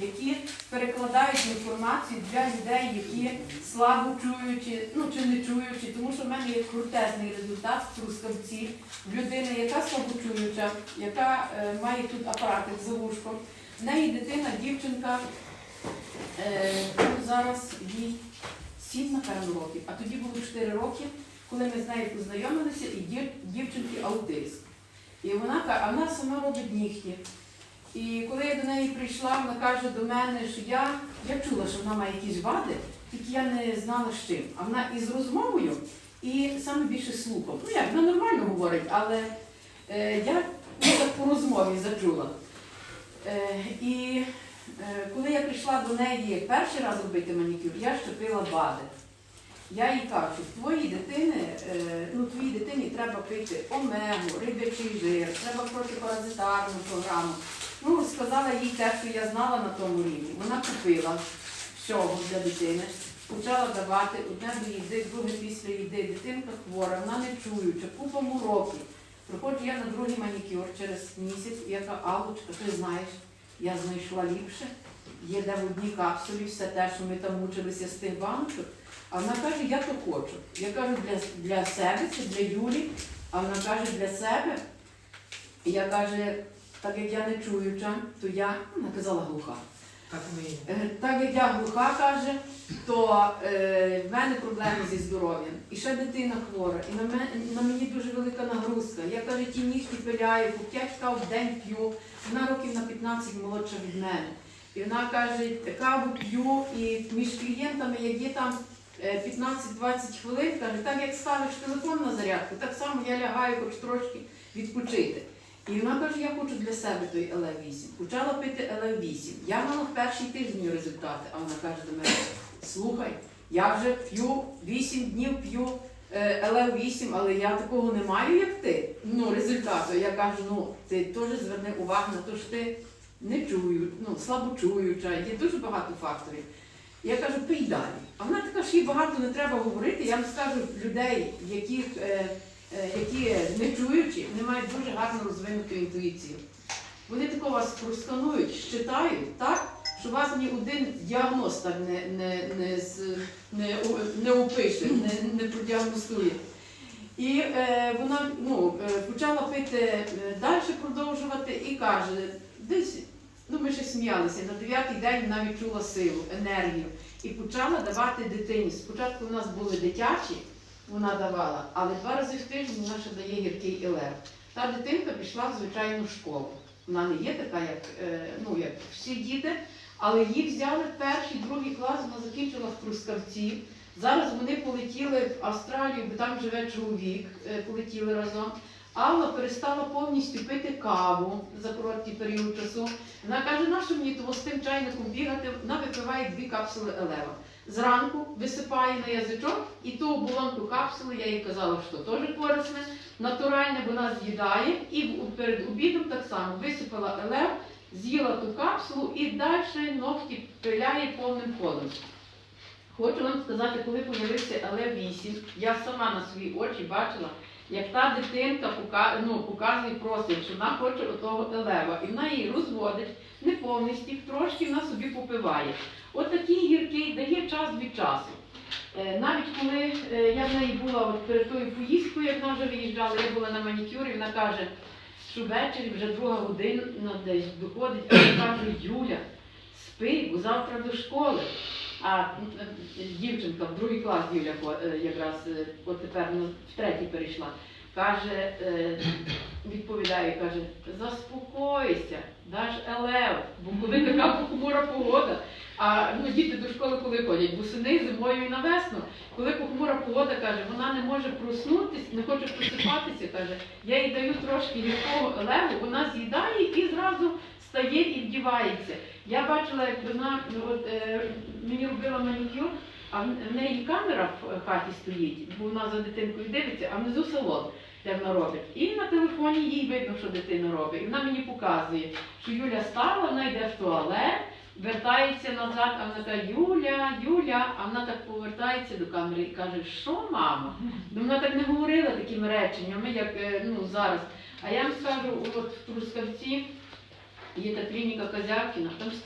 які перекладають інформацію для людей, які слабо чуючі, ну чи не чуючі, тому що в мене є крутезний результат в трускавці в людини, яка слабочуюча, яка е, має тут апаратик за вушком. В неї дитина, дівчинка, е, ну, зараз їй 7, напевно, років, а тоді було 4 роки, коли ми з нею познайомилися, і дів- дівчинки аутист. І вона каже, а вона сама робить нігті. І коли я до неї прийшла, вона каже до мене, що я, я чула, що вона має якісь вади, тільки я не знала з чим. А вона і з розмовою, і саме більше слухом. Ну як, вона нормально говорить, але е, я ну, так по розмові зачула. Е, і е, коли я прийшла до неї перший раз робити манікюр, я щепила БАДи. Я їй кажу, в твоїй дитини, е, ну, твоїй дитині треба пити омегу, рибячий жир, треба протипаразитарну програму. Сказала їй те, що я знала на тому рівні. Вона купила всього для дитини, почала давати одне до їди, друге після їди. Дитинка хвора, вона не чуюча, купа років. Приходжу я на другий манікюр через місяць, і я кажу, Аллочка, ти знаєш, я знайшла ліпше. Є де в одній капсулі все те, що ми там мучилися з тим баночок. А вона каже, я то хочу. Я кажу, для, для себе, це для Юлі. А вона каже, для себе. Я каже, так як я не чуюча, то я, ну, вона казала глуха. Так ми. Е, Так як я глуха каже, то е, в мене проблеми зі здоров'ям. І ще дитина хвора, і на, мене, на мені дуже велика нагрузка. Я каже, ті нігті пиляю, по 5 кав в день п'ю. Вона років на 15 молодша від мене. І вона каже, каву п'ю, і між клієнтами, як є там е, 15-20 хвилин, каже, так як ставиш телефон на зарядку, так само я лягаю хоч трошки відпочити. І вона каже, я хочу для себе той ЛФ-8. Почала пити ЛФ-8. Я мала в перший тиждень результати, а вона каже до мене, слухай, я вже п'ю 8 днів п'ю е, ЛФ-8, але я такого не маю, як ти. Ну, результату. Я кажу, ну ти теж зверни увагу на те, що ти не чую, ну, слабочуюча, є дуже багато факторів. Я кажу, пий далі. А вона така, що їй багато не треба говорити. Я вам скажу людей, яких, е, які не чуючі, вони мають дуже гарно розвинуту інтуїцію. Вони тако вас просканують, щитають так, що вас ні один діагноз так не, не, не, не, не опише, не, не продіагностує. І е, вона ну, е, почала пити е, далі продовжувати і каже, десь, ну ми ще сміялися, на дев'ятий день вона відчула силу, енергію і почала давати дитині. Спочатку у нас були дитячі, вона давала, але два рази в тиждень вона ще дає гіркий елер. Та дитинка пішла в звичайну школу. Вона не є така, як, е, ну, як всі діти, але її взяли перший, другий клас, вона закінчила в Трускавці. Зараз вони полетіли в Австралію, бо там живе чоловік, е, полетіли разом. Алла перестала повністю пити каву за короткий період часу. Вона каже, нащо мені того з тим чайником бігати? Вона випиває дві капсули елева. Зранку висипає на язичок і ту оболонку капсули, я їй казала, що теж корисне, натуральне вона з'їдає і перед обідом так само висипала елев, з'їла ту капсулу і далі ногті пиляє повним ходом. Хочу вам сказати, коли появився ЛЕ-8, я сама на свої очі бачила, як та дитинка ну, показує просить, що вона хоче отого елева. І вона її розводить, не повністю, трошки вона собі попиває. От такий гіркий дає час від часу. Е, Навіть коли е, я в неї була от перед тою поїздкою, як вона вже виїжджала, я була на манікюрі, вона каже, що ввечері вже друга година десь доходить, а я кажу, Юля, спи, бо завтра до школи. А е, дівчинка в другий клас Юля е, якраз е, от тепер ну, в третій перейшла. Каже, е, відповідає, каже, заспокойся, даш елев, бо коли така похмура погода, а ну, діти до школи коли ходять, восени, зимою і на весну. Коли похмура погода каже, вона не може проснутися, не хоче просипатися, каже, я їй даю трошки гіркого елеву, вона з'їдає і зразу стає і вдівається. Я бачила, як вона ну, от, е, мені робила манікюр, а в неї камера в хаті стоїть, бо вона за дитинкою дивиться, а внизу салон, де вона робить. І на телефоні їй видно, що дитина робить. І вона мені показує, що Юля стала, вона йде в туалет, вертається назад, а вона каже, Юля, Юля, а вона так повертається до камери і каже, що мама? Ну, вона так не говорила такими реченнями, як е, ну, зараз. А я вам скажу, от в Трускавці є та клініка Козявкіна, там